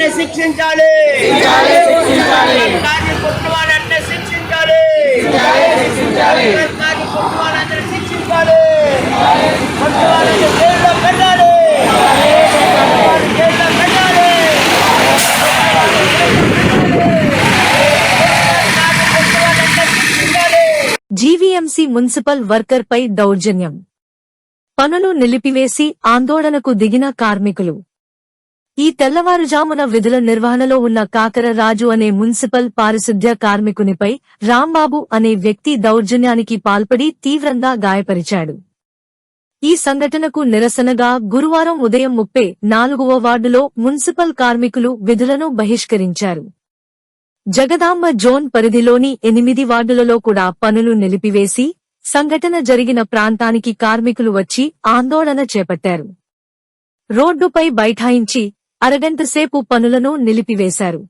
వాళ్ళంటే శిక్షించాలి. జైల్లో పెట్టాలి. జైల్లో పెట్టాలి. జీవీఎంసీ మున్సిపల్ వర్కర్ పై దౌర్జన్యం. పనులు నిలిపివేసి ఆందోళనకు దిగిన కార్మికులు. ఈ తెల్లవారుజామున విధుల నిర్వహణలో ఉన్న కాకర రాజు అనే మున్సిపల్ పారిశుద్ధ్య కార్మికునిపై రాంబాబు అనే వ్యక్తి దౌర్జన్యానికి పాల్పడి తీవ్రంగా గాయపరిచాడు. ఈ సంఘటనకు నిరసనగా గురువారం ఉదయం ముప్పై నాలుగవ వార్డులో మున్సిపల్ కార్మికులు విధులను బహిష్కరించారు. జగదాంబ జోన్ పరిధిలోని ఎనిమిది వార్డులలో కూడా పనులు నిలిపివేసి సంఘటన జరిగిన ప్రాంతానికి కార్మికులు వచ్చి ఆందోళన చేపట్టారు. రోడ్డుపై బైఠాయించి అరగంటసేపు పనులను నిలిపివేశారు.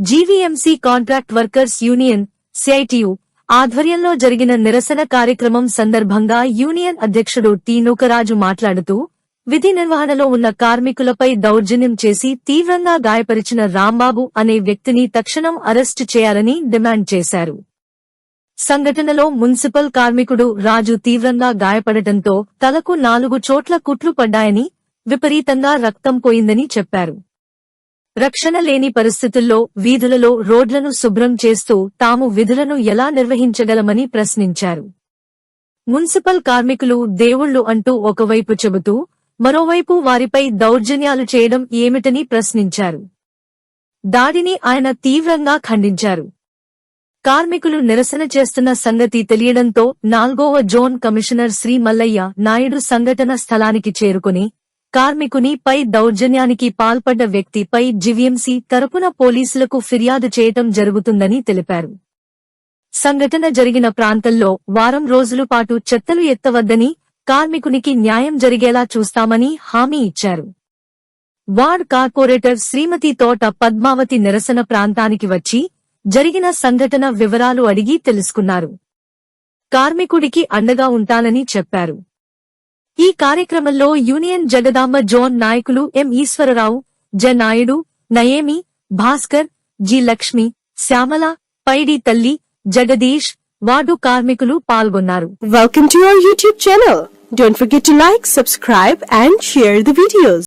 GVMC contract workers union CITU ఆధ్వర్యంలో జరిగిన నిరసన కార్యక్రమం సందర్భంగా యూనియన్ అధ్యక్షుడు టి. నూకరాజు మాట్లాడుతూ విధి నిర్వహణలో ఉన్న కార్మికులపై దౌర్జన్యం చేసి తీవ్రంగా గాయపరిచిన రాంబాబు అనే వ్యక్తిని తక్షణం అరెస్టు చేయాలని డిమాండ్ చేశారు. సంఘటనలో మున్సిపల్ కార్మికుడు రాజు తీవ్రంగా గాయపడటంతో తలకు నాలుగు చోట్ల కుట్లు పడ్డాయని విపరీతంగా రక్తం పోయిందని చెప్పారు. రక్షణ లేని పరిస్థితుల్లో వీధులలో రోడ్లను శుభ్రం చేస్తూ తాము విధులను ఎలా నిర్వహించగలమని ప్రశ్నించారు. మున్సిపల్ కార్మికులు దేవుళ్ళు అంటూ ఒకవైపు చెబుతూ మరోవైపు వారిపై దౌర్జన్యాలు చేయడం ఏమిటని ప్రశ్నించారు. దాడిని ఆయన తీవ్రంగా ఖండించారు. కార్మికులు నిరసన చేస్తున్న సంగతి తెలియడంతో నాల్గోవ జోన్ కమిషనర్ శ్రీ మల్లయ్య నాయుడు సంఘటన స్థలానికి చేరుకుని కార్మికుని పై దౌర్జన్యానికి పాల్పడ్డ వ్యక్తిపై జివిఎంసి తరపున పోలీసులకు ఫిర్యాదు చేయటం జరుగుతుందని తెలిపారు. సంఘటన జరిగిన ప్రాంతంలో వారం రోజుల పాటు చెత్తలు ఎత్తవద్దని కార్మికునికి న్యాయం జరిగేలా చూస్తామని హామీ ఇచ్చారు. వార్డ్ కార్పొరేటర్ శ్రీమతి తోట పద్మావతి నిరసన ప్రాంతానికి వచ్చి జరిగిన సంఘటన వివరాలు అడిగి తెలుసుకున్నారు. కార్మికుడికి అండగా ఉంటానని చెప్పారు. ఈ కార్యక్రమంలో యూనియన్ జగదాంబ జోన్ నాయకులు ఎం ఈశ్వరరావు జ నాయుడు నయేమి భాస్కర్ జి లక్ష్మి శ్యామల పైడి తల్లి జగదీష్ వార్డు కార్మికులు పాల్గొన్నారు welcome to YouTube channel channel. Don't forget to like subscribe and share the videos